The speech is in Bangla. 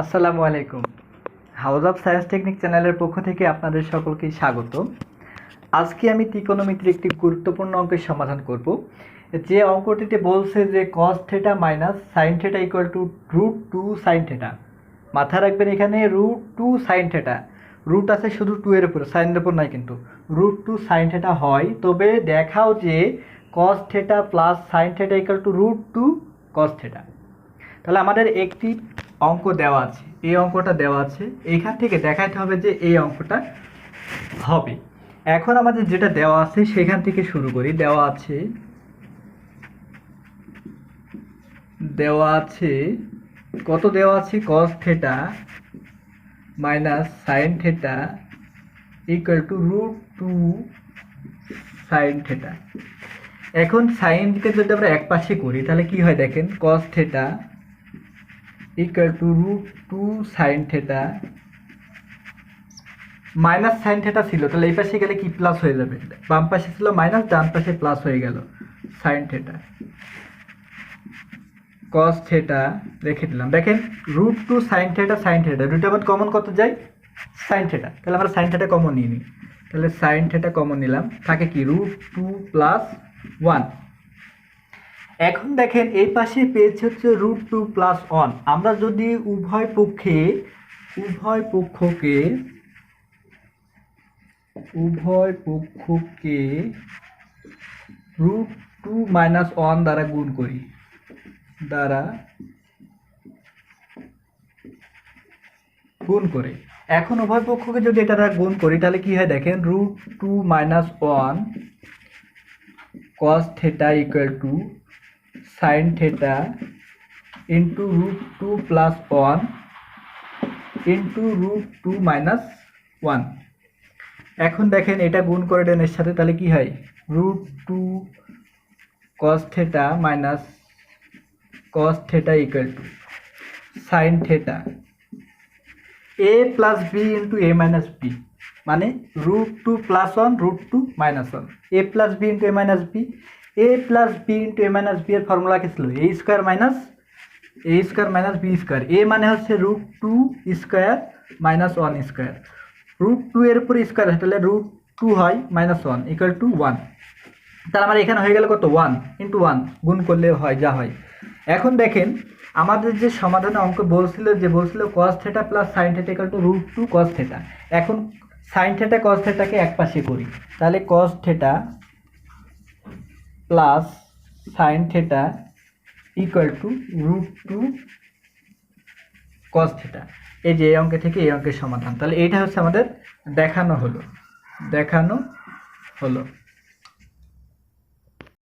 আসসালামু আলাইকুম। হাউস অফ সায়েন্স টেকনিক চ্যানেলের পক্ষ থেকে আপনাদের সকলকে স্বাগত। আজকে আমি ত্রিকোণমিতির একটি গুরুত্বপূর্ণ অঙ্কের সমাধান করব। যে অঙ্কটিতে বলছে যে cos theta minus sine theta equal to root two sine theta মাথায় রাখবেন এখানে root two sine theta root আছে শুধু টু এর উপর সাইনের উপর নাই কিন্তু। রুট টু সাইন থেটা হয়, তবে দেখাও যে cos theta plus sine theta equal to root two cos theta তাহলে আমাদের একটি অঙ্ক দেওয়া আছে। এই অঙ্কটা দেওয়া আছে। এইখান থেকে দেখাতে হবে যে এই অঙ্কটা হবে। এখন আমাদের যেটা দেওয়া আছে সেখান থেকে শুরু করি। দেওয়া আছে দেওয়া আছে, কত দেওয়া আছে? Cos theta minus sine theta equal to root two sine theta এখন সাইনকে যদি আমরা এক পাশে করি, তাহলে কি হয় দেখেন? Cos theta equal to root two sine theta minus sine theta ছিল। তাহলে এই পাশে গেলে কি প্লাস হয়ে যাবে? বাম পাশে ছিল মাইনাস ডান পাশে প্লাস হয়ে গেল সাইন থেটা কস থেটা রেখে দিলাম। দেখেন root two sine theta sine theta দুটো আবার কমন কত যায়? সাইন থেটা তাহলে আমরা সাইন থেটা কমন নিয়ে নিই। তাহলে সাইন থেটা কমন নিলাম। থাকে কি? রুট টু প্লাস ওয়ান এখন দেখেন এই পাশে পেয়েছে হচ্ছে রুট টু প্লাস ওয়ান আমরা যদি উভয় পক্ষে, উভয় পক্ষকে উভয় পক্ষকে রুট টু মাইনাস ওয়ান দ্বারা গুণ করি, দ্বারা গুণ করে। এখন উভয় পক্ষকে যদি এটা দ্বারা গুণ করি, তাহলে কি হয় দেখেন root two minus one cos theta equal to sine theta into root two plus one into root two minus one এখন দেখেন এটা গুণ করে দেন সাথে, তাহলে কি হয়? Root two cos theta minus cos theta equal to sine theta a plus b into a minus b মানে root two plus one root two minus one a plus b into a minus b a plus b into a minus b এর ফর্মুলা কি ছিল? A square minus a square minus b square a মানে হচ্ছে root two square minus one square root two এর উপরে স্কোয়ার তাহলে রুট টু হয় minus one equal to one তাহলে আমার এখানে হয়ে গেল কত? ওয়ান ইন্টু ওয়ান গুণ করলে হয়, যা হয়। এখন দেখেন, আমাদের যে সমাধানে অঙ্ক বলছিল যে, বলছিল cos theta plus sine theta to root two cos theta এখন সাইন থেটা কস থেটাকে এক পাশে করি। তাহলে cos theta plus sine theta equal to root two cos theta এই যে এই অঙ্কে থেকে এই অঙ্কের সমাধান। তাহলে এইটা হচ্ছে আমাদের দেখানো হলো। দেখানো হলো।